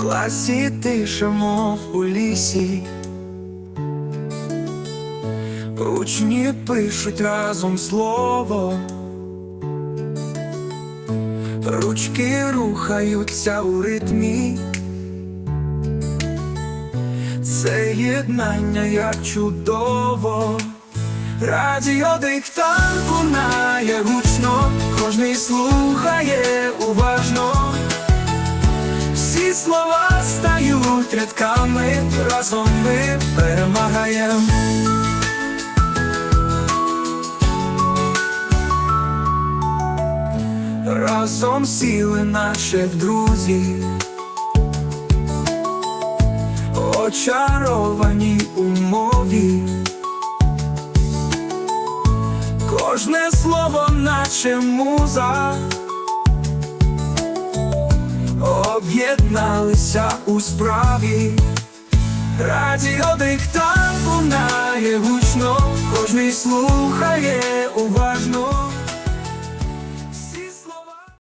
класі тиша, мов у лісі. Учні пишуть разом слово, ручки рухаються у ритмі. Це єднання як чудово, радіо диктант лунає гучно, кожний слухає уважно, рядками, разом ми перемагаємо. Разом сіли наші друзі, очаровані у мові, кожне слово, наче муза, об'єдналися у справі, радіо диктант лунає гучно, кожний слухає уважно.